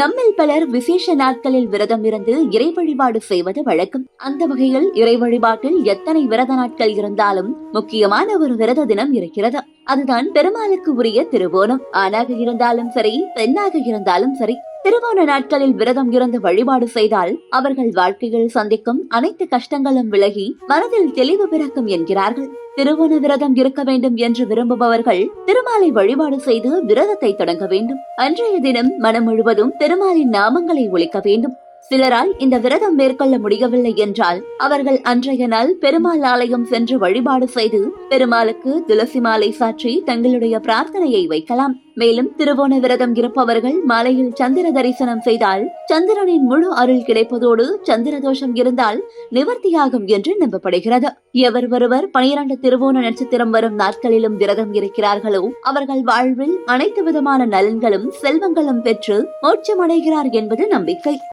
நம்மில் பலர் விசேஷ நாட்களில் விரதம் இருந்து இறை வழிபாடு செய்வது வழக்கம். அந்த வகையில் இறை வழிபாட்டில் எத்தனை விரத நாட்கள் இருந்தாலும் முக்கியமான ஒரு விரத தினம் இருக்கிறது. அதுதான் பெருமாளுக்கு உரிய திருவோணம். ஆணாக இருந்தாலும் சரி பெண்ணாக இருந்தாலும் சரி திருவோண நாட்களில் விரதம் இருந்து வழிபாடு செய்தால் அவர்கள் வாழ்க்கையில் சந்திக்கும் அனைத்து கஷ்டங்களும் விலகி மனதில் தெளிவு பிறக்கும் என்கிறார்கள். திருவோண விரதம் இருக்க வேண்டும் என்று விரும்புபவர்கள் திருமாலை வழிபாடு செய்து விரதத்தை தொடங்க வேண்டும். அன்றைய தினம் மனம் முழுவதும் திருமாலின் நாமங்களை ஒழிக்க வேண்டும். சிலரால் இந்த விரதம் மேற்கொள்ள முடியவில்லை என்றால் அவர்கள் அன்றைய நாள் பெருமாள் ஆலயம் சென்று வழிபாடு செய்து பெருமாளுக்கு துளசி மாலை சாற்றி தங்களுடைய பிரார்த்தனையை வைக்கலாம். மேலும் திருவோண விரதம் இருப்பவர்கள் மாலையில் சந்திர தரிசனம் செய்தால் சந்திரனின் முழு அருள் கிடைப்பதோடு சந்திர தோஷம் இருந்தால் நிவர்த்தியாகும் என்று நம்பப்படுகிறது. எவர் ஒருவர் பனிரண்டு திருவோண நட்சத்திரம் வரும் நாட்களிலும் விரதம் இருக்கிறார்களோ அவர்கள் வாழ்வில் அனைத்து விதமான நலன்களும் செல்வங்களும் பெற்று மோட்சமடைகிறார் என்பது நம்பிக்கை.